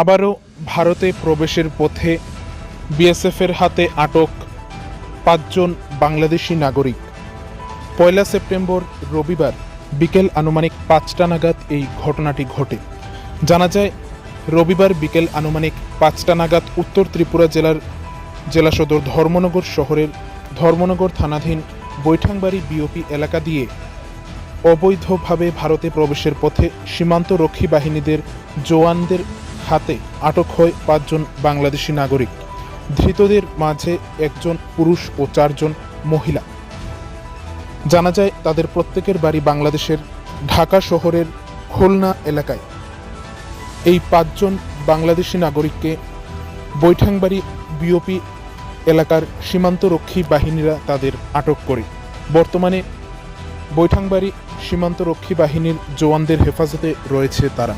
আবারও ভারতে প্রবেশের পথে বিএসএফের হাতে আটক পাঁচজন বাংলাদেশি নাগরিক। পয়লা সেপ্টেম্বর রবিবার বিকেল আনুমানিক পাঁচটা নাগাদ এই ঘটনাটি ঘটে। জানা যায়, রবিবার বিকেল আনুমানিক পাঁচটা নাগাদ উত্তর ত্রিপুরা জেলার জেলা সদর ধর্মনগর শহরের ধর্মনগর থানাধীন বৈঠাংবাড়ি বিওপি এলাকা দিয়ে অবৈধভাবে ভারতে প্রবেশের পথে সীমান্তরক্ষী বাহিনীদের জওয়ানদের হাতে আটক হয় পাঁচজন বাংলাদেশি নাগরিক। ধৃতদের মাঝে একজন পুরুষ ও চারজন মহিলা। জানা যায়, তাদের প্রত্যেকের বাড়ি বাংলাদেশের ঢাকা শহরের খুলনা এলাকায়। এই পাঁচজন বাংলাদেশি নাগরিককে বৈঠাংবাড়ি বিওপি এলাকার সীমান্তরক্ষী বাহিনীরা তাদের আটক করে। বর্তমানে বৈঠাংবাড়ি সীমান্তরক্ষী বাহিনীর জওয়ানদের হেফাজতে রয়েছে তারা।